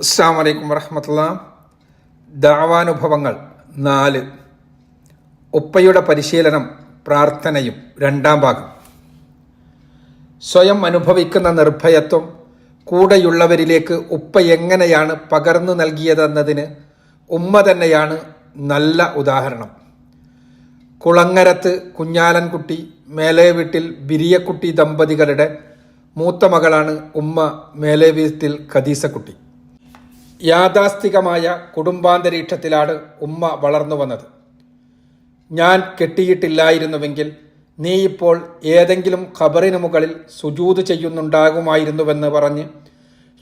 അസ്സാം വലൈക്കും വറഹമത്തുള്ള. ദാവാനുഭവങ്ങൾ നാല്. ഉപ്പയുടെ പരിശീലനം പ്രാർത്ഥനയും രണ്ടാം ഭാഗം. സ്വയം അനുഭവിക്കുന്ന നിർഭയത്വം കൂടെയുള്ളവരിലേക്ക് ഉപ്പ എങ്ങനെയാണ് പകർന്നു നൽകിയതെന്നതിന് ഉമ്മ തന്നെയാണ് നല്ല ഉദാഹരണം. കുളങ്ങരത്ത് കുഞ്ഞാലൻകുട്ടി മേലേ വീട്ടിൽ ബിരിയക്കുട്ടി ദമ്പതികളുടെ മൂത്ത മകളാണ് ഉമ്മ മേലേ വീട്ടിൽ ഖദീസക്കുട്ടി. യാഥാസ്ഥികമായ കുടുംബാന്തരീക്ഷത്തിലാണ് ഉമ്മ വളർന്നു വന്നത്. ഞാൻ കെട്ടിയിട്ടില്ലായിരുന്നുവെങ്കിൽ നീ ഇപ്പോൾ ഏതെങ്കിലും ഖബറിന് മുകളിൽ സുജൂത് ചെയ്യുന്നുണ്ടാകുമായിരുന്നുവെന്ന് പറഞ്ഞ്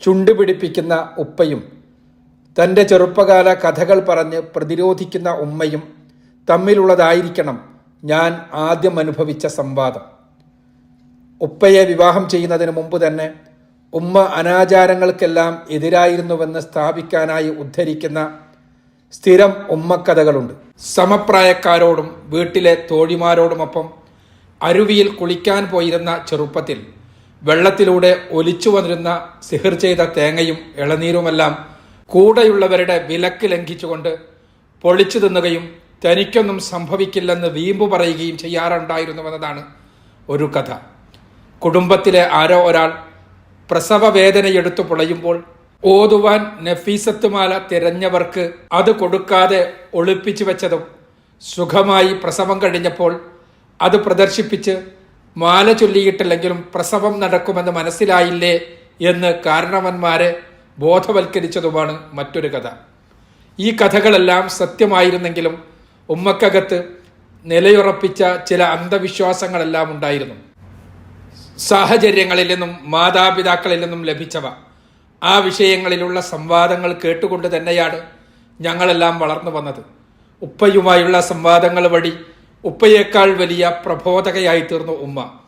ചുണ്ടുപിടിപ്പിക്കുന്ന ഉപ്പയും തന്റെ ചെറുപ്പകാല കഥകൾ പറഞ്ഞ് പ്രതിരോധിക്കുന്ന ഉമ്മയും തമ്മിലുള്ളതായിരിക്കണം ഞാൻ ആദ്യം അനുഭവിച്ച സംവാദം. ഉപ്പയെ വിവാഹം ചെയ്യുന്നതിന് മുമ്പ് തന്നെ ഉമ്മ അനാചാരങ്ങൾക്കെല്ലാം എതിരായിരുന്നുവെന്ന് സ്ഥാപിക്കാനായി ഉദ്ധരിക്കുന്ന സ്ഥിരം ഉമ്മക്കഥകളുണ്ട്. സമപ്രായക്കാരോടും വീട്ടിലെ തോഴിമാരോടുമൊപ്പം അരുവിയിൽ കുളിക്കാൻ പോയിരുന്ന ചെറുപ്പത്തിൽ വെള്ളത്തിലൂടെ ഒലിച്ചു വന്നിരുന്ന സിഹിർ ചെയ്ത തേങ്ങയും ഇളനീരുമെല്ലാം കൂടെയുള്ളവരുടെ വിലക്ക് ലംഘിച്ചുകൊണ്ട് പൊളിച്ചു തിന്നുകയും തനിക്കൊന്നും സംഭവിക്കില്ലെന്ന് വീമ്പു പറയുകയും ചെയ്യാറുണ്ടായിരുന്നുവെന്നതാണ് ഒരു കഥ. കുടുംബത്തിലെ ആരോ ഒരാൾ പ്രസവ വേദനയെടുത്തു പൊളയുമ്പോൾ ഓതുവാൻ നഫീസത്തുമാല തിരഞ്ഞവർക്ക് അത് കൊടുക്കാതെ ഒളിപ്പിച്ചു വെച്ചതും സുഖമായി പ്രസവം കഴിഞ്ഞപ്പോൾ അത് പ്രദർശിപ്പിച്ച് മാല ചൊല്ലിയിട്ടില്ലെങ്കിലും പ്രസവം നടക്കുമെന്ന് മനസ്സിലായില്ലേ എന്ന് കാരണവന്മാരെ ബോധവൽക്കരിച്ചതുമാണ് മറ്റൊരു കഥ. ഈ കഥകളെല്ലാം സത്യമായിരുന്നെങ്കിലും ഉമ്മക്കകത്ത് നിലയുറപ്പിച്ച ചില അന്ധവിശ്വാസങ്ങളെല്ലാം ഉണ്ടായിരുന്നു. സാഹചര്യങ്ങളിൽ നിന്നും മാതാപിതാക്കളിൽ നിന്നും ലഭിച്ചവ. ആ വിഷയങ്ങളിലുള്ള സംവാദങ്ങൾ കേട്ടുകൊണ്ട് തന്നെയാണ് ഞങ്ങളെല്ലാം വളർന്നു വന്നത്. ഉപ്പയുമായുള്ള സംവാദങ്ങൾ വഴി ഉപ്പയേക്കാൾ വലിയ പ്രബോധകയായി തീർന്നു ഉമ്മ.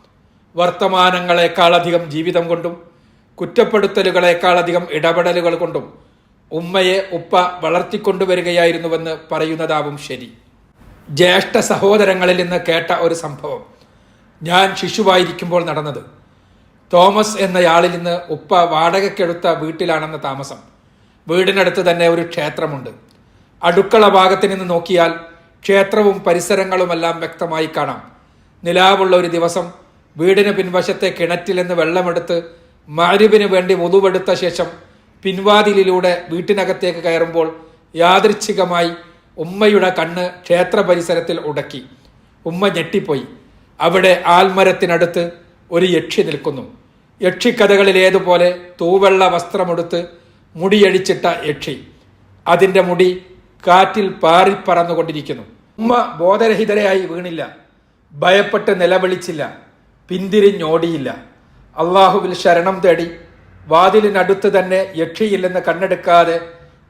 വർത്തമാനങ്ങളെക്കാളധികം ജീവിതം കൊണ്ടും കുറ്റപ്പെടുത്തലുകളെക്കാളധികം ഇടപെടലുകൾ കൊണ്ടും ഉമ്മയെ ഉപ്പ വളർത്തിക്കൊണ്ടുവരികയായിരുന്നുവെന്ന് പറയുന്നതാവും ശരി. ജ്യേഷ്ഠ സഹോദരങ്ങളിൽ നിന്ന് കേട്ട ഒരു സംഭവം. ഞാൻ ശിശുവായിരിക്കുമ്പോൾ നടന്നത്. തോമസ് എന്നയാളിൽ നിന്ന് ഉപ്പ വാടകയ്ക്കെടുത്ത വീട്ടിലാണെന്ന താമസം. വീടിനടുത്ത് തന്നെ ഒരു ക്ഷേത്രമുണ്ട്. അടുക്കള ഭാഗത്ത് നിന്ന് നോക്കിയാൽ ക്ഷേത്രവും പരിസരങ്ങളുമെല്ലാം വ്യക്തമായി കാണാം. നിലാവുള്ള ഒരു ദിവസം വീടിന് പിൻവശത്തെ കിണറ്റിൽ നിന്ന് വെള്ളമെടുത്ത് മരുവിന് വേണ്ടി മുതുവെടുത്ത ശേഷം പിൻവാതിലിലൂടെ വീട്ടിനകത്തേക്ക് കയറുമ്പോൾ യാദൃച്ഛികമായി ഉമ്മയുടെ കണ്ണ് ക്ഷേത്ര പരിസരത്തിൽ ഉടക്കി. ഉമ്മ ഞെട്ടിപ്പോയി. അവിടെ ആൽമരത്തിനടുത്ത് ഒരു യക്ഷി നിൽക്കുന്നു. യക്ഷിക്കഥകളിലേതുപോലെ തൂവെള്ള വസ്ത്രമെടുത്ത് മുടിയഴിച്ചിട്ട യക്ഷി. അതിന്റെ മുടി കാറ്റിൽ പാറിപ്പറന്നുകൊണ്ടിരിക്കുന്നു ഉമ്മ ബോധരഹിതരായി വീണില്ല. ഭയപ്പെട്ട് നിലവിളിച്ചില്ല. പിന്തിരിഞ്ഞോടിയില്ല. അള്ളാഹുവിൽ ശരണം തേടി വാതിലിനടുത്ത് തന്നെ യക്ഷിയില്ലെന്ന് കണ്ണെടുക്കാതെ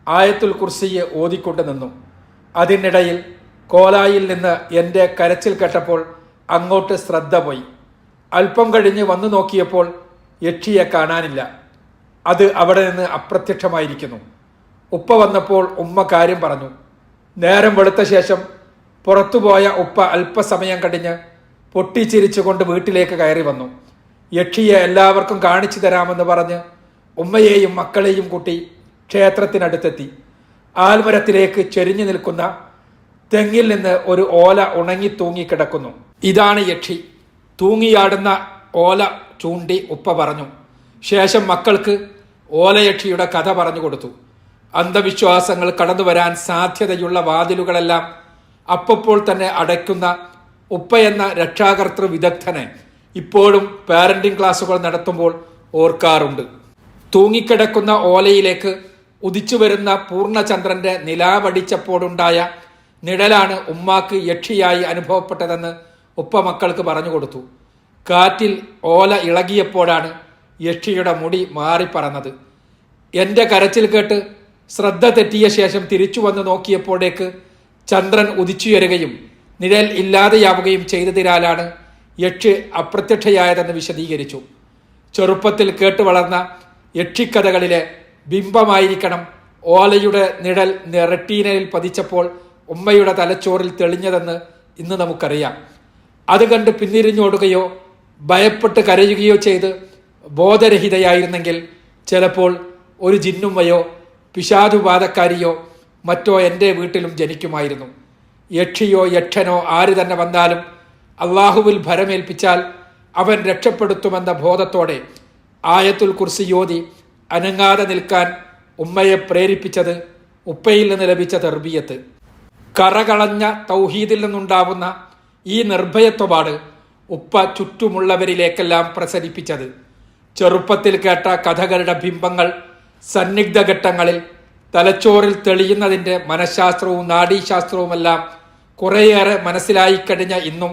ആയത്തുൽ കുർസിയെ ഓതിക്കൊണ്ട് നിന്നു. അതിനിടയിൽ കോലായിൽ നിന്ന് എന്റെ കരച്ചിൽ കേട്ടപ്പോൾ അങ്ങോട്ട് ശ്രദ്ധ പോയി. അല്പം കഴിഞ്ഞ് വന്നു നോക്കിയപ്പോൾ യക്ഷിയെ കാണാനില്ല. അത് അവിടെ നിന്ന് അപ്രത്യക്ഷമായിരിക്കുന്നു. ഉപ്പ വന്നപ്പോൾ ഉമ്മ കാര്യം പറഞ്ഞു. നേരം വെളുത്ത ശേഷം പുറത്തുപോയ ഉപ്പ അല്പസമയം കഴിഞ്ഞ് പൊട്ടിച്ചിരിച്ചുകൊണ്ട് വീട്ടിലേക്ക് കയറി വന്നു. യക്ഷിയെ എല്ലാവർക്കും കാണിച്ചു തരാമെന്ന് പറഞ്ഞ് ഉമ്മയെയും മക്കളെയും കൂട്ടി ക്ഷേത്രത്തിനടുത്തെത്തി. ആൽമരത്തിലേക്ക് ചെരിഞ്ഞു നിൽക്കുന്ന തെങ്ങിൽ നിന്ന് ഒരു ഓല ഉണങ്ങി തൂങ്ങിക്കിടക്കുന്നു. ഇതാണ് യക്ഷി. തൂങ്ങിയാടുന്ന ഓല ചൂണ്ടി ഉപ്പ പറഞ്ഞു. ശേഷം മക്കൾക്ക് ഓലയക്ഷിയുടെ കഥ പറഞ്ഞു കൊടുത്തു. അന്ധവിശ്വാസങ്ങൾ കടന്നു വരാൻ സാധ്യതയുള്ള വാതിലുകളെല്ലാം അപ്പപ്പോൾ തന്നെ അടയ്ക്കുന്ന ഉപ്പ എന്ന രക്ഷാകർത്തൃ വിദഗ്ധനെ ഇപ്പോഴും പാരന്റിംഗ് ക്ലാസുകൾ നടത്തുമ്പോൾ ഓർക്കാറുണ്ട്. തൂങ്ങിക്കിടക്കുന്ന ഓലയിലേക്ക് ഉദിച്ചു വരുന്ന പൂർണചന്ദ്രന്റെ നിലാവടിച്ചപ്പോഴുണ്ടായ നിഴലാണ് ഉമ്മാക്ക് യക്ഷിയായി അനുഭവപ്പെട്ടതെന്ന് ഉപ്പ മക്കൾക്ക് പറഞ്ഞു കൊടുത്തു. കാറ്റിൽ ഓല ഇളകിയപ്പോഴാണ് യക്ഷിയുടെ മുടി മാറിപ്പറന്നത്. എന്റെ കരച്ചിൽ കേട്ട് ശ്രദ്ധ തെറ്റിയ ശേഷം തിരിച്ചു വന്ന് നോക്കിയപ്പോഴേക്ക് ചന്ദ്രൻ ഉദിച്ചുയരുകയും നിഴൽ ഇല്ലാതെയാവുകയും ചെയ്തതിനാലാണ് യക്ഷി അപ്രത്യക്ഷയായതെന്ന് വിശദീകരിച്ചു. ചെറുപ്പത്തിൽ കേട്ടു വളർന്ന യക്ഷിക്കഥകളിലെ ബിംബമായിരിക്കണം ഓലയുടെ നിഴൽ റെട്ടീനയിൽ പതിച്ചപ്പോൾ ഉമ്മയുടെ തലച്ചോറിൽ തെളിഞ്ഞതെന്ന് ഇന്ന് നമുക്കറിയാം. അത് കണ്ട് പിന്തിരിഞ്ഞോടുകയോ ഭയപ്പെട്ട് കരയുകയോ ചെയ്ത് ബോധരഹിതയായിരുന്നെങ്കിൽ ചിലപ്പോൾ ഒരു ജിന്നുമ്മയോ പിശാചുബാധക്കാരിയോ മറ്റോ എന്റെ വീട്ടിലും ജനിക്കുമായിരുന്നു. യക്ഷിയോ യക്ഷനോ ആര് തന്നെ വന്നാലും അള്ളാഹുവിൽ ഭരമേൽപ്പിച്ചാൽ അവൻ രക്ഷപ്പെടുത്തുമെന്ന ബോധത്തോടെ ആയത്തുൽ കുർസിയോതി അനങ്ങാതെ നിൽക്കാൻ ഉമ്മയെ പ്രേരിപ്പിച്ചത് ഉപ്പയിൽ നിന്ന് ലഭിച്ച തെർബിയത്ത്. കറകളഞ്ഞ തൗഹീദിൽ നിന്നുണ്ടാവുന്ന ഈ നിർഭയത്വമാണ് ഉപ്പ ചുറ്റുമുള്ളവരിലേക്കെല്ലാം പ്രസരിപ്പിച്ചത്. ചെറുപ്പത്തിൽ കേട്ട കഥകളുടെ ബിംബങ്ങൾ സന്നിഗ്ധ ഘട്ടങ്ങളിൽ തലച്ചോറിൽ തെളിയുന്നതിന്റെ മനഃശാസ്ത്രവും നാഡീശാസ്ത്രവുമെല്ലാം കുറേയേറെ മനസ്സിലായി കഴിഞ്ഞ ഇന്നും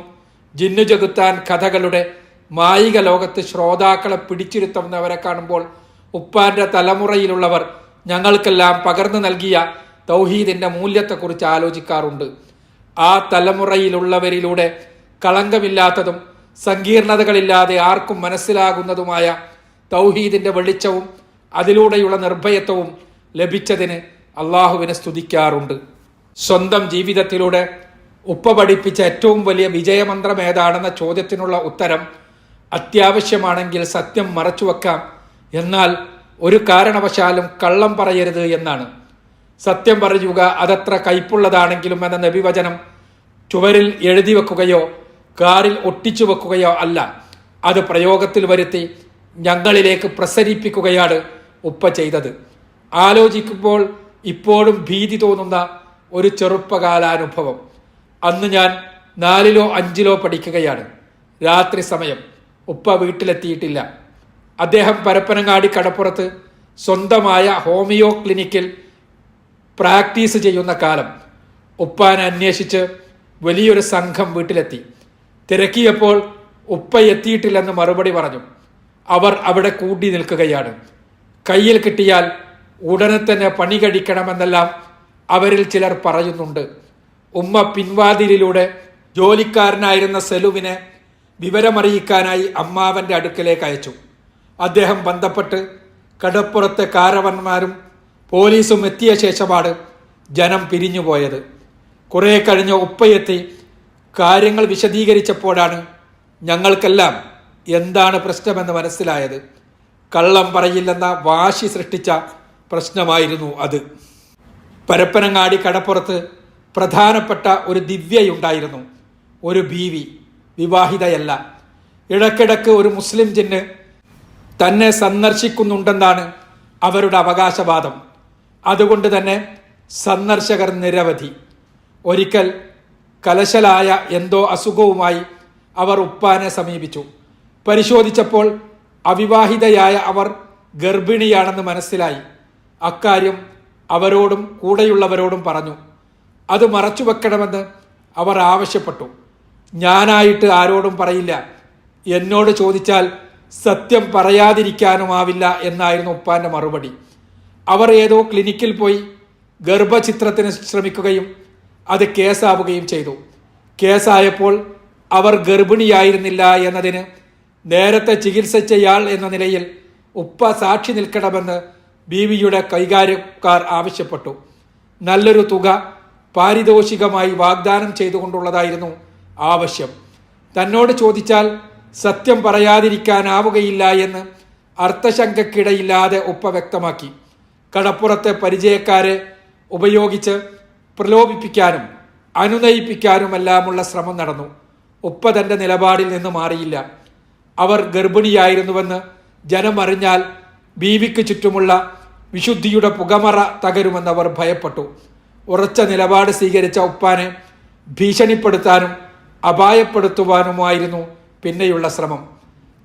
ജിന്നു ജഗുത്താൻ കഥകളുടെ മായിക ലോകത്ത് ശ്രോതാക്കളെ പിടിച്ചിരുത്തുന്നവരെ കാണുമ്പോൾ ഉപ്പാന്റെ തലമുറയിലുള്ളവർ ഞങ്ങൾക്കെല്ലാം പകർന്നു നൽകിയ തൗഹീദിന്റെ മൂല്യത്തെക്കുറിച്ച് ആലോചിക്കാറുണ്ട്. ആ തലമുറയിലുള്ളവരിലൂടെ കളങ്കമില്ലാത്തതും സങ്കീർണതകളില്ലാതെ ആർക്കും മനസ്സിലാകുന്നതുമായ തൗഹീദിന്റെ വെളിച്ചവും അതിലൂടെയുള്ള നിർഭയത്വവും ലഭിച്ചതിന് അള്ളാഹുവിനെ സ്തുതിക്കാറുണ്ട്. സ്വന്തം ജീവിതത്തിലൂടെ ഉപ്പ പഠിപ്പിച്ച ഏറ്റവും വലിയ വിജയമന്ത്രം ഏതാണെന്ന ചോദ്യത്തിനുള്ള ഉത്തരം അത്യാവശ്യമാണെങ്കിൽ സത്യം മറച്ചുവെക്കാം. എന്നാൽ ഒരു കാരണവശാലും കള്ളം പറയരുത് എന്നാണ്. സത്യം പറയുക അതത്ര കയ്പുള്ളതാണെങ്കിലും എന്ന നബിവചനം ചുവരിൽ എഴുതി വെക്കുകയോ കാറിൽ ഒട്ടിച്ചു വെക്കുകയോ അല്ല. അത് പ്രയോഗത്തിൽ വരുത്തി ഞങ്ങളിലേക്ക് പ്രസരിപ്പിക്കുകയാണ് ഉപ്പ ചെയ്തത്. ആലോചിക്കുമ്പോൾ ഇപ്പോഴും ഭീതി തോന്നുന്ന ഒരു ചെറുപ്പകാലാനുഭവം. അന്ന് ഞാൻ നാലിലോ അഞ്ചിലോ പഠിക്കുകയാണ്. രാത്രി സമയം ഉപ്പ വീട്ടിലെത്തിയിട്ടില്ല. അദ്ദേഹം പരപ്പനങ്ങാടി കടപ്പുറത്ത് സ്വന്തമായ ഹോമിയോ ക്ലിനിക്കിൽ പ്രാക്ടീസ് ചെയ്യുന്ന കാലം ഉപ്പാനെ അന്വേഷിച്ച് വലിയൊരു സംഘം വീട്ടിലെത്തി. തിരക്കിയപ്പോൾ ഉപ്പ എത്തിയിട്ടില്ലെന്ന് മറുപടി പറഞ്ഞു. അവർ അവിടെ കൂടി നിൽക്കുകയാണ്. കയ്യിൽ കിട്ടിയാൽ ഉടനെ തന്നെ പണി കഴിക്കണമെന്നെല്ലാം അവരിൽ ചിലർ പറയുന്നുണ്ട്. ഉമ്മ പിൻവാതിലിലൂടെ ജോലിക്കാരനായിരുന്ന സെലുവിനെ വിവരമറിയിക്കാനായി അമ്മാവന്റെ അടുക്കലേക്ക് അയച്ചു. അദ്ദേഹം ബന്ധപ്പെട്ട് കടപ്പുറത്തെ കാരവന്മാരും പോലീസും എത്തിയ ശേഷമാണ് ജനം പിരിഞ്ഞുപോയത്. കുറേ കഴിഞ്ഞ് ഉപ്പയെത്തി. കാര്യങ്ങൾ വിശദീകരിച്ചപ്പോഴാണ് ഞങ്ങൾക്കെല്ലാം എന്താണ് പ്രശ്നമെന്ന് മനസ്സിലായത്. കള്ളം പറയില്ലെന്ന വാശി സൃഷ്ടിച്ച പ്രശ്നമായിരുന്നു അത്. പരപ്പനങ്ങാടി കടപ്പുറത്ത് പ്രധാനപ്പെട്ട ഒരു ദിവ്യയുണ്ടായിരുന്നു. ഒരു ബീവി വിവാഹിതയല്ല. ഇടക്കിടക്ക് ഒരു മുസ്ലിം ജിന്ന് തന്നെ സന്ദർശിക്കുന്നുണ്ടെന്നാണ് അവരുടെ അവകാശവാദം. അതുകൊണ്ട് തന്നെ സന്ദർശകർ നിരവധി. ഒരിക്കൽ കലശലായ എന്തോ അസുഖവുമായി അവർ ഉപ്പാനെ സമീപിച്ചു. പരിശോധിച്ചപ്പോൾ അവിവാഹിതയായ അവർ ഗർഭിണിയാണെന്ന് മനസ്സിലായി. അക്കാര്യം അവരോടും കൂടെയുള്ളവരോടും പറഞ്ഞു. അത് മറച്ചു വെക്കണമെന്ന് അവർ ആവശ്യപ്പെട്ടു. ഞാനായിട്ട് ആരോടും പറയില്ല. എന്നോട് ചോദിച്ചാൽ സത്യം പറയാതിരിക്കാനുമാവില്ല എന്നായിരുന്നു ഉപ്പാന്റെ മറുപടി. അവർ ഏതോ ക്ലിനിക്കിൽ പോയി ഗർഭചിത്രത്തിന് ശ്രമിക്കുകയും അത് കേസാവുകയും ചെയ്തു. കേസായപ്പോൾ അവർ ഗർഭിണിയായിരുന്നില്ല എന്നതിന് നേരത്തെ ചികിത്സിച്ചയാൾ എന്ന നിലയിൽ ഉപ്പ സാക്ഷി നിൽക്കണമെന്ന് ബീവിയുടെ കൈകാര്യക്കാർ ആവശ്യപ്പെട്ടു. നല്ലൊരു തുക പാരിതോഷികമായി വാഗ്ദാനം ചെയ്തുകൊണ്ടുള്ളതായിരുന്നു ആവശ്യം. തന്നോട് ചോദിച്ചാൽ സത്യം പറയാതിരിക്കാനാവുകയില്ല എന്ന് അർത്ഥശങ്കക്കിടയില്ലാതെ ഉപ്പ വ്യക്തമാക്കി. കടപ്പുറത്തെ പരിചയക്കാരെ ഉപയോഗിച്ച് പ്രലോഭിപ്പിക്കാനും അനുനയിപ്പിക്കാനുമെല്ലാമുള്ള ശ്രമം നടന്നു. ഉപ്പ തന്റെ നിലപാടിൽ നിന്ന് മാറിയില്ല. അവർ ഗർഭിണിയായിരുന്നുവെന്ന് ജനമറിഞ്ഞാൽ ബീവിക്ക് ചുറ്റുമുള്ള വിശുദ്ധിയുടെ പുകമറ തകരുമെന്ന് അവർ ഭയപ്പെട്ടു. ഉറച്ച നിലപാട് സ്വീകരിച്ച ഉപ്പാനെ ഭീഷണിപ്പെടുത്താനും അപായപ്പെടുത്തുവാനുമായിരുന്നു പിന്നെയുള്ള ശ്രമം.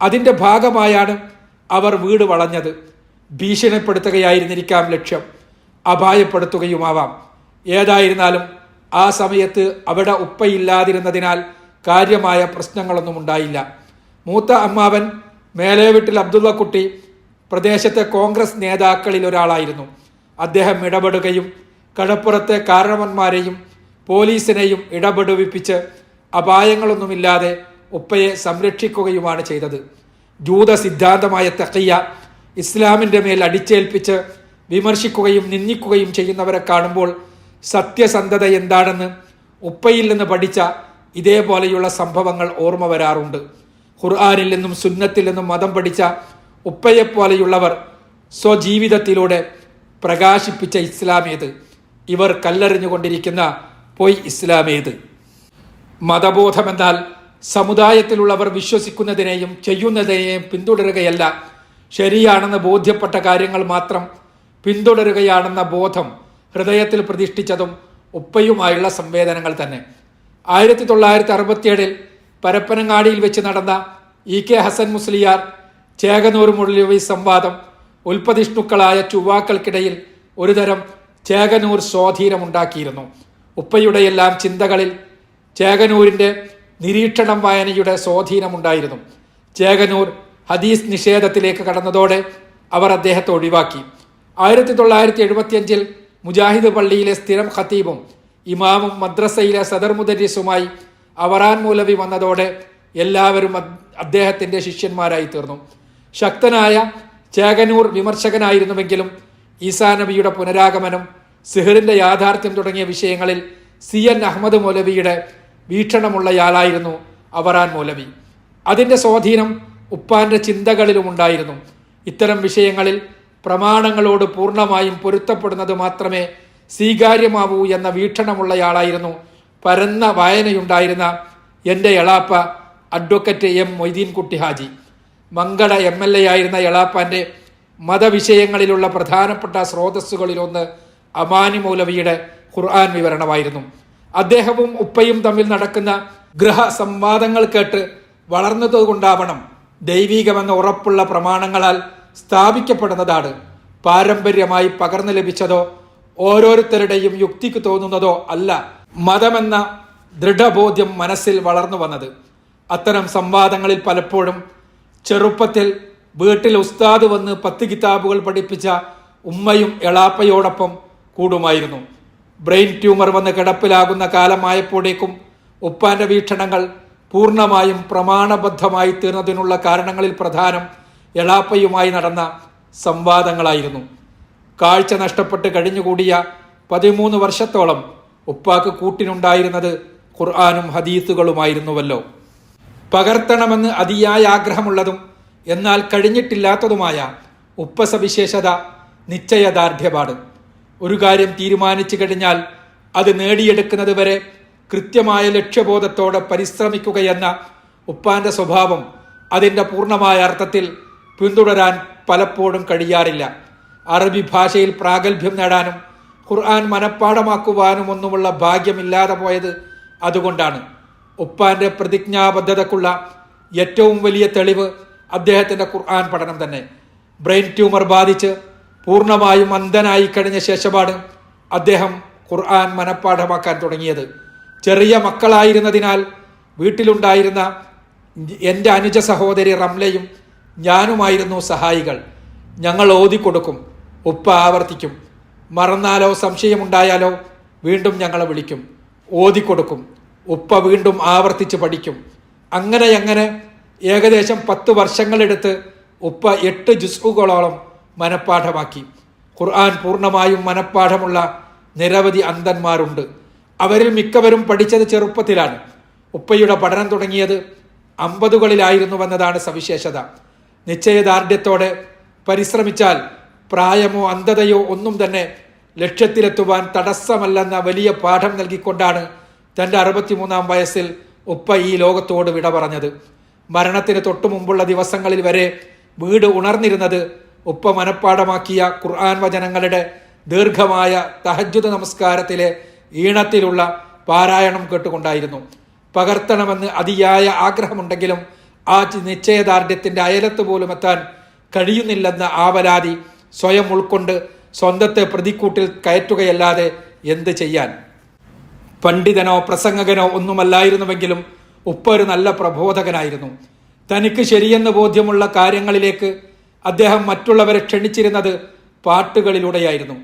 അതിന്റെ ഭാഗമായാണ് അവർ വീട് വളഞ്ഞത്. ഭീഷണിപ്പെടുത്തുകയായിരുന്നിരിക്കാം ലക്ഷ്യം. അപായപ്പെടുത്തുകയുമാവാം. ഏതായിരുന്നാലും ആ സമയത്ത് അവിടെ ഉപ്പയില്ലാതിരുന്നതിനാൽ കാര്യമായ പ്രശ്നങ്ങളൊന്നും ഉണ്ടായില്ല. മൂത്ത അമ്മാവൻ മേലെ വീട്ടിൽ അബ്ദുള്ള കുട്ടി പ്രദേശത്തെ കോൺഗ്രസ് നേതാക്കളിൽ ഒരാളായിരുന്നു. അദ്ദേഹം ഇടപെടുകയും കടപ്പുറത്തെ കാരണവന്മാരെയും പോലീസിനെയും ഇടപെടുവിപ്പിച്ച് അപായങ്ങളൊന്നുമില്ലാതെ ഉപ്പയെ സംരക്ഷിക്കുകയുമാണ് ചെയ്തത്. ജൂത സിദ്ധാന്തമായ തക്കയ്യ ഇസ്ലാമിന്റെ മേൽ അടിച്ചേൽപ്പിച്ച് വിമർശിക്കുകയും നിന്ദിക്കുകയും ചെയ്യുന്നവരെ കാണുമ്പോൾ സത്യസന്ധത എന്താണെന്ന് ഉപ്പയിൽ നിന്ന് പഠിച്ച ഇതേപോലെയുള്ള സംഭവങ്ങൾ ഓർമ്മ വരാറുണ്ട്. ഖുർആാനിൽ നിന്നും സുന്നത്തിൽ നിന്നും മതം പഠിച്ച ഉപ്പയെപ്പോലെയുള്ളവർ സ്വജീവിതത്തിലൂടെ പ്രകാശിപ്പിച്ച ഇസ്ലാമേത്. ഇവർ കല്ലെറിഞ്ഞുകൊണ്ടിരിക്കുന്ന പൊയ് ഇസ്ലാമേത്. മതബോധമെന്നാൽ സമുദായത്തിലുള്ളവർ വിശ്വസിക്കുന്നതിനെയും ചെയ്യുന്നതിനെയും പിന്തുടരുകയല്ല ശരിയാണെന്ന് ബോധ്യപ്പെട്ട കാര്യങ്ങൾ മാത്രം പിന്തുടരുകയാണെന്ന ബോധം ഹൃദയത്തിൽ പ്രതിഷ്ഠിച്ചതും ഉപ്പയുമായുള്ള സംവേദനങ്ങൾ തന്നെ. ആയിരത്തി തൊള്ളായിരത്തി അറുപത്തിയേഴിൽ പരപ്പനങ്ങാടിയിൽ വെച്ച് നടന്ന ഇ കെ ഹസൻ മുസ്ലിയാർ ചേകനൂർ മുരളി സംവാദം ഉൽപ്പതിഷ്ണുക്കളായ ചുവാക്കൾക്കിടയിൽ ഒരുതരം ചേകനൂർ സ്വാധീനമുണ്ടാക്കിയിരുന്നു. ഉപ്പയുടെയെല്ലാം ചിന്തകളിൽ ചേകനൂരിന്റെ നിരീക്ഷണം വായനയുടെ സ്വാധീനമുണ്ടായിരുന്നു. ചേകനൂർ ഹദീസ് നിഷേധത്തിലേക്ക് കടന്നതോടെ അവർ അദ്ദേഹത്തെ ഒഴിവാക്കി. ആയിരത്തി തൊള്ളായിരത്തി എഴുപത്തിയഞ്ചിൽ മുജാഹിദ് പള്ളിയിലെ സ്ഥിരം ഖത്തീബും ഇമാമും മദ്രസയിലെ സദർ മുദരീസുമായി അവറാൻ മൂലവി വന്നതോടെ എല്ലാവരും അദ്ദേഹത്തിന്റെ ശിഷ്യന്മാരായി തീർന്നു. ശക്തനായ ചേകനൂർ വിമർശകനായിരുന്നുവെങ്കിലും ഈസാ നബിയുടെ പുനരാഗമനം സിഹറിന്റെ യാഥാർത്ഥ്യം തുടങ്ങിയ വിഷയങ്ങളിൽ സി എൻ അഹമ്മദ് മൗലവിയുടെ വീക്ഷണമുള്ളയാളായിരുന്നു അവറാൻ മൗലവി. അതിന്റെ സ്വാധീനം ഉപ്പാന്റെ ചിന്തകളിലും ഉണ്ടായിരുന്നു ഇത്തരം വിഷയങ്ങളിൽ പ്രമാണങ്ങളോട് പൂർണമായും പൊരുത്തപ്പെടുന്നത് മാത്രമേ സ്വീകാര്യമാവൂ എന്ന വീക്ഷണമുള്ളയാളായിരുന്നു. പരന്ന വായനയുണ്ടായിരുന്ന എന്റെ എളാപ്പ advocate M Moideenkutty Haji. Mangala M L A ആയിരുന്ന എളാപ്പാന്റെ മതവിഷയങ്ങളിലുള്ള പ്രധാനപ്പെട്ട സ്രോതസ്സുകളിലൊന്ന് അമാനി മൗലവിയുടെ ഖുർആൻ വിവരണമായിരുന്നു. അദ്ദേഹവും ഉപ്പയും തമ്മിൽ നടക്കുന്ന ഗൃഹ സംവാദങ്ങൾ കേട്ട് വളർന്നതുകൊണ്ടാവണം ദൈവീകമെന്ന ഉറപ്പുള്ള പ്രമാണങ്ങളാൽ സ്ഥാപിക്കപ്പെടുന്നതാണ്. പാരമ്പര്യമായി പകർന്നു ലഭിച്ചതോ ഓരോരുത്തരുടെയും യുക്തിക്ക് തോന്നുന്നതോ അല്ല മതമെന്ന ദൃഢബോധ്യം മനസ്സിൽ വളർന്നു വന്നത്. അത്തരം സംവാദങ്ങളിൽ പലപ്പോഴും ചെറുപ്പത്തിൽ വീട്ടിൽ ഉസ്താദ് വന്ന് പത്ത് കിതാബുകൾ പഠിപ്പിച്ച ഉമ്മയും എളാപ്പയോടൊപ്പം കൂടുമായിരുന്നു. ബ്രെയിൻ ട്യൂമർ വന്ന് കിടപ്പിലാകുന്ന കാലമായപ്പോഴേക്കും ഉപ്പാന്റെ വീക്ഷണങ്ങൾ പൂർണമായും പ്രമാണബദ്ധമായി തീർന്നതിനുള്ള കാരണങ്ങളിൽ പ്രധാനം എളാപ്പയുമായി നടന്ന സംവാദങ്ങളായിരുന്നു. കാഴ്ച നഷ്ടപ്പെട്ട് കഴിഞ്ഞുകൂടിയ പതിമൂന്ന് വർഷത്തോളം ഉപ്പാക്ക് കൂട്ടിനുണ്ടായിരുന്നത് ഖുർആാനും ഹദീസുകളുമായിരുന്നുവല്ലോ. പകർത്തണമെന്ന് അതിയായ ആഗ്രഹമുള്ളതും എന്നാൽ കഴിഞ്ഞിട്ടില്ലാത്തതുമായ ഉപ്പ സവിശേഷത നിശ്ചയദാർഢ്യപാട്. ഒരു കാര്യം തീരുമാനിച്ചു കഴിഞ്ഞാൽ അത് നേടിയെടുക്കുന്നത് വരെ കൃത്യമായ ലക്ഷ്യബോധത്തോടെ പരിശ്രമിക്കുകയെന്ന ഉപ്പാന്റെ സ്വഭാവം അതിന്റെ പൂർണമായ അർത്ഥത്തിൽ പിന്തുടരാൻ പലപ്പോഴും കഴിയാറില്ല. അറബി ഭാഷയിൽ പ്രാഗൽഭ്യം നേടാനും ഖുർആൻ മനഃപ്പാടമാക്കുവാനും ഒന്നുമുള്ള ഭാഗ്യമില്ലാതെ പോയത് അതുകൊണ്ടാണ്. ഉപ്പാന്റെ പ്രതിജ്ഞാബദ്ധതക്കുള്ള ഏറ്റവും വലിയ തെളിവ് അദ്ദേഹത്തിന്റെ ഖുർആൻ പഠനം തന്നെ. ബ്രെയിൻ ട്യൂമർ ബാധിച്ച് പൂർണമായും അന്ധനായി കഴിഞ്ഞ ശേഷമാണ് അദ്ദേഹം ഖുർആൻ മനഃപ്പാഠമാക്കാൻ തുടങ്ങിയത്. ചെറിയ മക്കളായിരുന്നതിനാൽ വീട്ടിലുണ്ടായിരുന്ന എന്റെ അനുജ സഹോദരി റംലയും ഞാനുമായിരുന്നു സഹായികൾ. ഞങ്ങൾ ഓതിക്കൊടുക്കും ഉപ്പ ആവർത്തിക്കും. മറന്നാലോ സംശയമുണ്ടായാലോ വീണ്ടും ഞങ്ങളെ വിളിക്കും. ഓതിക്കൊടുക്കും ഉപ്പ വീണ്ടും ആവർത്തിച്ച് പഠിക്കും. അങ്ങനെ അങ്ങനെ ഏകദേശം പത്ത് വർഷങ്ങളെടുത്ത് ഉപ്പ എട്ട് ജുസ്കുകളോളം മനഃപ്പാഠമാക്കി. ഖുർആൻ പൂർണമായും മനഃപ്പാഠമുള്ള നിരവധി അന്ധന്മാരുണ്ട്. അവരിൽ മിക്കവരും പഠിച്ചത് ചെറുപ്പത്തിലാണ്. ഉപ്പയുടെ പഠനം തുടങ്ങിയത് അമ്പതുകളിലായിരുന്നുവെന്നതാണ് സവിശേഷത. നിശ്ചയദാർഢ്യത്തോടെ പരിശ്രമിച്ചാൽ പ്രായമോ അന്ധതയോ ഒന്നും തന്നെ ലക്ഷ്യത്തിലെത്തുവാൻ തടസ്സമല്ലെന്ന വലിയ പാഠം നൽകിക്കൊണ്ടാണ് തന്റെ അറുപത്തിമൂന്നാം വയസ്സിൽ ഉപ്പ ഈ ലോകത്തോട് വിട പറഞ്ഞത്. മരണത്തിന് തൊട്ടു മുമ്പുള്ള ദിവസങ്ങളിൽ വരെ വീട് ഉണർന്നിരുന്നത് ഉപ്പ മനഃപ്പാടമാക്കിയ ഖുർആൻ വചനങ്ങളുടെ ദീർഘമായ തഹജ്ജുദ് നമസ്കാരത്തിലെ ഈണത്തിലുള്ള പാരായണം കേട്ടുകൊണ്ടായിരുന്നു. പകർത്തണമെന്ന് അതിയായ ആഗ്രഹമുണ്ടെങ്കിലും ആ നിശ്ചയദാർഢ്യത്തിന്റെ അയലത്ത് പോലും എത്താൻ കഴിയുന്നില്ലെന്ന ആവലാതി സ്വയം ഉൾക്കൊണ്ട് സ്വന്തത്തെ പ്രതിക്കൂട്ടിൽ കയറ്റുകയല്ലാതെ എന്ത് ചെയ്യാൻ? പണ്ഡിതനോ പ്രസംഗകനോ ഒന്നുമല്ലായിരുന്നുവെങ്കിലും ഉപ്പ ഒരു നല്ല പ്രബോധകനായിരുന്നു. തനിക്ക് ശരിയെന്ന് ബോധ്യമുള്ള കാര്യങ്ങളിലേക്ക് അദ്ദേഹം മറ്റുള്ളവരെ ക്ഷണിച്ചിരുന്നത് പാട്ടുകളിലൂടെയായിരുന്നു.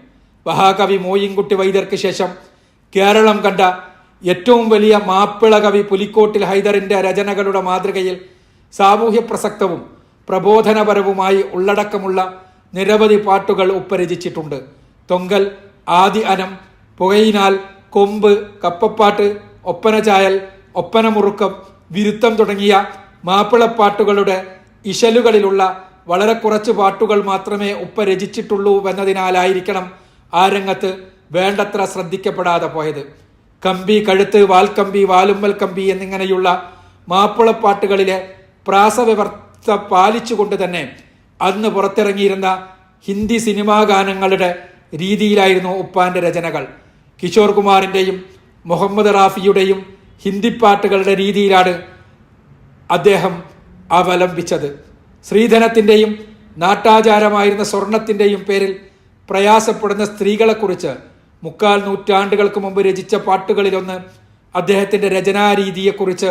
മഹാകവി മോയിൻകുട്ടി വൈദ്യർക്ക് ശേഷം കേരളം കണ്ട ഏറ്റവും വലിയ മാപ്പിള കവി പുലിക്കോട്ടിൽ ഹൈദറിന്റെ രചനകളുടെ മാതൃകയിൽ സാമൂഹ്യ പ്രസക്തവും പ്രബോധനപരവുമായി ഉള്ളടക്കമുള്ള നിരവധി പാട്ടുകൾ ഉപ്പരചിച്ചിട്ടുണ്ട്. തൊങ്കൽ ആദി അനം പുകയിനാൽ കൊമ്പ് കപ്പപ്പാട്ട് ഒപ്പനചായൽ ഒപ്പനമുറുക്കം വിരുത്തം തുടങ്ങിയ മാപ്പിളപ്പാട്ടുകളുടെ ഇശലുകളിലുള്ള വളരെ കുറച്ച് പാട്ടുകൾ മാത്രമേ ഉപ്പ രചിച്ചിട്ടുള്ളൂ എന്നതിനാലായിരിക്കണം ആ രംഗത്ത് വേണ്ടത്ര ശ്രദ്ധിക്കപ്പെടാതെ പോയത്. കമ്പി കഴുത്ത് വാൽക്കമ്പി വാലുമ്മൽ കമ്പി എന്നിങ്ങനെയുള്ള മാപ്പിളപ്പാട്ടുകളിലെ പ്രാസവ്യവർത്ത പാലിച്ചുകൊണ്ട് തന്നെ അന്ന് പുറത്തിറങ്ങിയിരുന്ന ഹിന്ദി സിനിമാ ഗാനങ്ങളുടെ രീതിയിലായിരുന്നു ഉപ്പാന്റെ രചനകൾ. കിഷോർ കുമാറിന്റെയും മുഹമ്മദ് റാഫിയുടെയും ഹിന്ദി പാട്ടുകളുടെ രീതിയിലാണ് അദ്ദേഹം അവലംബിച്ചത്. ശ്രീധനത്തിന്റെയും നാട്ടാചാരമായിരുന്ന സ്വർണത്തിന്റെയും പേരിൽ പ്രയാസപ്പെടുന്ന സ്ത്രീകളെക്കുറിച്ച് മുക്കാൽ നൂറ്റാണ്ടുകൾക്ക് മുമ്പ് രചിച്ച പാട്ടുകളിലൊന്ന് അദ്ദേഹത്തിന്റെ രചനാരീതിയെക്കുറിച്ച്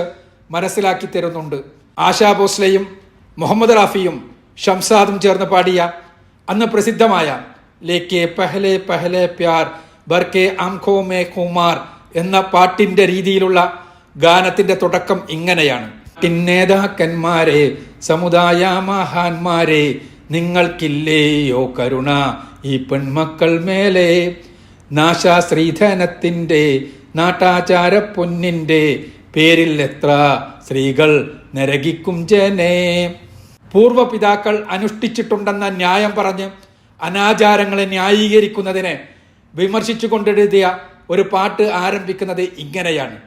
മനസ്സിലാക്കി തരുന്നുണ്ട്. ആശാ ഭോസ്ലെയും മുഹമ്മദ് റാഫിയും ഷംസാദും ചേർന്ന് പാടിയ അന്ന് പ്രസിദ്ധമായ ലേക്കെ പെഹലെ പെഹലെ പ്യാർ ബർക്കെ ആംഖോ മേ കുമാർ എന്ന പാട്ടിന്റെ രീതിയിലുള്ള ഗാനത്തിന്റെ തുടക്കം ഇങ്ങനെയാണ്. നേതാക്കന്മാരെ സമുദായ മഹാന്മാരെ നിങ്ങൾക്കില്ലേയോ കരുണ ഈ പെൺമക്കൾ മേലെ നാശാ ശ്രീധനത്തിന്റെ നാട്ടാചാര പൊന്നിന്റെ പേരിൽ എത്ര സ്ത്രീകൾ നരകിക്കും ജനേ. പൂർവപിതാക്കൾ അനുഷ്ഠിച്ചിട്ടുണ്ടെന്ന ന്യായം പറഞ്ഞ് അനാചാരങ്ങളെ ന്യായീകരിക്കുന്നതിനെ വിമർശിച്ചുകൊണ്ടെഴുതിയ ഒരു പാട്ട് ആരംഭിക്കുന്നത് ഇങ്ങനെയാണ്.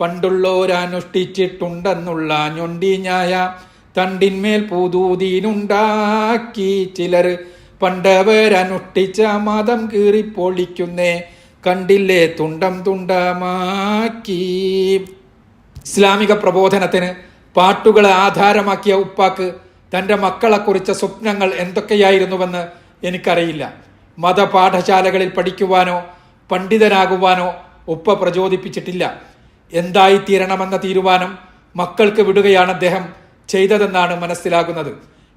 പണ്ടുള്ളോരനുഷ്ഠിച്ചിട്ടുണ്ടെന്നുള്ള ഞൊണ്ടി ഞായ തണ്ടിന്മേൽ പൂതൂതീനുണ്ടാക്കി ചിലർ പണ്ടവരനുഷ്ഠിച്ച മതം കീറിപ്പൊളിക്കുന്നേ കണ്ടില്ലേ തുണ്ടം തുണ്ടമാക്കി. ഇസ്ലാമിക പ്രബോധനത്തിന് പാട്ടുകളെ ആധാരമാക്കിയ ഉപ്പാക്ക് തന്റെ മക്കളെ കുറിച്ച സ്വപ്നങ്ങൾ എന്തൊക്കെയായിരുന്നുവെന്ന് എനിക്കറിയില്ല. മതപാഠശാലകളിൽ പഠിക്കുവാനോ പണ്ഡിതനാകുവാനോ ഉപ്പ പ്രചോദിപ്പിച്ചിട്ടില്ല. എന്തായിത്തീരണമെന്ന തീരുമാനം മക്കൾക്ക് വിടുകയാണ് അദ്ദേഹം ചെയ്തതെന്നാണ് മനസ്സിലാകുന്നത്.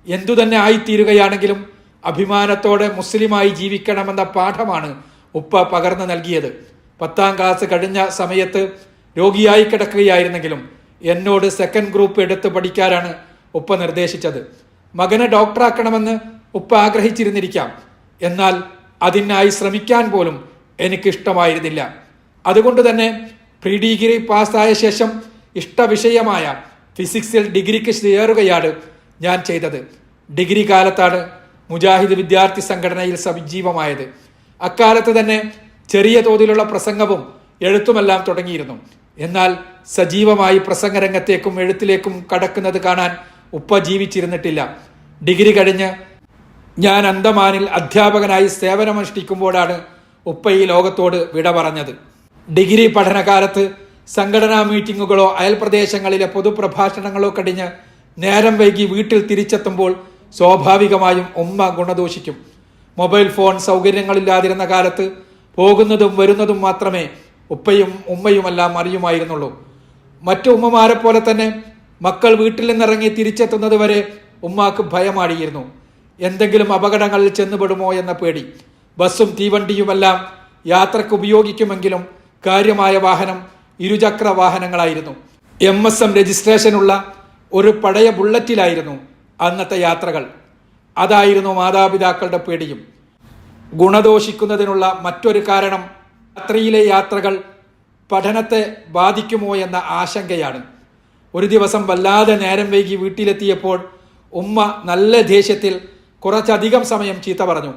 എന്തു തന്നെ ആയിത്തീരുകയാണെങ്കിലും അഭിമാനത്തോടെ മുസ്ലിമായി ജീവിക്കണമെന്ന പാഠമാണ് ഉപ്പ പകർന്നു നൽകിയത്. പത്താം ക്ലാസ് കഴിഞ്ഞ സമയത്ത് രോഗിയായി കിടക്കുകയായിരുന്നെങ്കിലും എന്നോട് സെക്കൻഡ് ഗ്രൂപ്പ് എടുത്ത് പഠിക്കാനാണ് ഉപ്പ നിർദ്ദേശിച്ചത്. മകനെ ഡോക്ടറാക്കണമെന്ന് ഉപ്പ ആഗ്രഹിച്ചിരുന്നിരിക്കാം. എന്നാൽ അതിനായി ശ്രമിക്കാൻ പോലും എനിക്കിഷ്ടമായിരുന്നില്ല. അതുകൊണ്ട് തന്നെ പ്രീ ഡിഗ്രി പാസ്സായ ശേഷം ഇഷ്ടവിഷയമായ ഫിസിക്സിൽ ഡിഗ്രിക്ക് ചേരുകയാണ് ഞാൻ ചെയ്തത്. ഡിഗ്രി കാലത്താണ് മുജാഹിദ് വിദ്യാർത്ഥി സംഘടനയിൽ സജീവമായത്. അക്കാലത്ത് തന്നെ ചെറിയ തോതിലുള്ള പ്രസംഗവും എഴുത്തുമെല്ലാം തുടങ്ങിയിരുന്നു. എന്നാൽ സജീവമായി പ്രസംഗരംഗത്തേക്കും എഴുത്തിലേക്കും കടക്കുന്നത് കാണാൻ ഉപ്പ ജീവിച്ചിരുന്നിട്ടില്ല ഡിഗ്രി കഴിഞ്ഞ് ഞാൻ അന്തമാനിൽ അധ്യാപകനായി സേവനമനുഷ്ഠിക്കുമ്പോഴാണ് ഉപ്പ ഈ ലോകത്തോട് വിട പറഞ്ഞത്. ഡിഗ്രി പഠനകാലത്ത് സംഘടനാ മീറ്റിങ്ങുകളോ അയൽപ്രദേശങ്ങളിലെ പൊതുപ്രഭാഷണങ്ങളോ കഴിഞ്ഞ് നേരം വൈകി വീട്ടിൽ തിരിച്ചെത്തുമ്പോൾ സ്വാഭാവികമായും ഉമ്മ ഗുണദോഷിക്കും. മൊബൈൽ ഫോൺ സൗകര്യങ്ങളില്ലാതിരുന്ന കാലത്ത് പോകുന്നതും വരുന്നതും മാത്രമേ ഉപ്പയും ഉമ്മയുമെല്ലാം അറിയുമായിരുന്നുള്ളൂ. മറ്റു ഉമ്മമാരെ പോലെ തന്നെ മക്കൾ വീട്ടിൽ നിന്നിറങ്ങി തിരിച്ചെത്തുന്നത് വരെ ഉമ്മാക്ക് ഭയമാടിയിരുന്നു. എന്തെങ്കിലും അപകടങ്ങളിൽ ചെന്നുപെടുമോ എന്ന പേടി. ബസ്സും തീവണ്ടിയുമെല്ലാം യാത്രയ്ക്ക് ഉപയോഗിക്കുമെങ്കിലും കാര്യമായ വാഹനം ഇരുചക്ര വാഹനങ്ങളായിരുന്നു. എം എസ് എം രജിസ്ട്രേഷനുള്ള ഒരു പഴയ ബുള്ളറ്റിലായിരുന്നു. അന്നത്തെ യാത്രകൾ. അതായിരുന്നു മാതാപിതാക്കളുടെ പേടിയും. ഗുണദോഷിക്കുന്നതിനുള്ള മറ്റൊരു കാരണം രാത്രിയിലെ യാത്രകൾ പഠനത്തെ ബാധിക്കുമോ എന്ന ആശങ്കയാണ്. ഒരു ദിവസം വല്ലാതെ നേരം വൈകി വീട്ടിലെത്തിയപ്പോൾ ഉമ്മ നല്ല ദേഷ്യത്തിൽ കുറച്ചധികം സമയം ചീത്ത പറഞ്ഞു.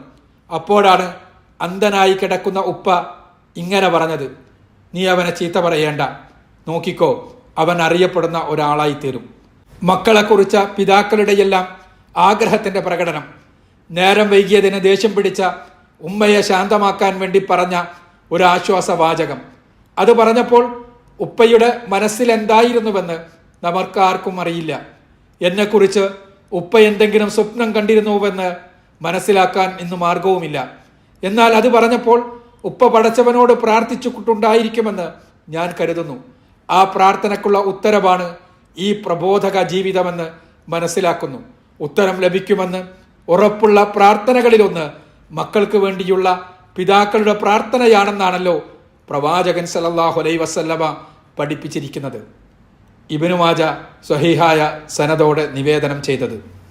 അപ്പോഴാണ് അന്ധനായി കിടക്കുന്ന ഉപ്പ ഇങ്ങനെ പറഞ്ഞത്. നീ അവനെ ചീത്ത പറയേണ്ട. നോക്കിക്കോ അവൻ അറിയപ്പെടുന്ന ഒരാളായി തീരും മക്കളെക്കുറിച്ച പിതാക്കളുടെയെല്ലാം ആഗ്രഹത്തിന്റെ പ്രകടനം. നേരം വൈകിയതിന് ദേഷ്യം പിടിച്ച ഉമ്മയെ ശാന്തമാക്കാൻ വേണ്ടി പറഞ്ഞ ഒരു ആശ്വാസവാചകം. അത് പറഞ്ഞപ്പോൾ ഉപ്പയുടെ മനസ്സിൽ എന്തായിരുന്നുവെന്ന് നമുക്കാർക്കും അറിയില്ല. എന്നെക്കുറിച്ച് ഉപ്പ എന്തെങ്കിലും സ്വപ്നം കണ്ടിരുന്നുവെന്ന് മനസ്സിലാക്കാൻ ഇന്ന് മാർഗവുമില്ല. എന്നാൽ അത് പറഞ്ഞപ്പോൾ ഉപ്പ പടച്ചവനോട് പ്രാർത്ഥിച്ചിട്ടുണ്ടായിരിക്കുമെന്ന് ഞാൻ കരുതുന്നു. ആ പ്രാർത്ഥനക്കുള്ള ഉത്തരവാണ് ഈ പ്രബോധക ജീവിതമെന്ന് മനസ്സിലാക്കുന്നു. ഉത്തരം ലഭിക്കുമെന്ന് ഉറപ്പുള്ള പ്രാർത്ഥനകളിലൊന്ന് മക്കൾക്ക് വേണ്ടിയുള്ള പിതാക്കളുടെ പ്രാർത്ഥനയാണെന്നാണല്ലോ പ്രവാചകൻ സല്ലല്ലാഹു അലൈഹി വസല്ലമ പഠിപ്പിച്ചിരിക്കുന്നത്. ഇബിനുമാജ സ്വഹീഹായ സനതോടെ നിവേദനം ചെയ്തത്.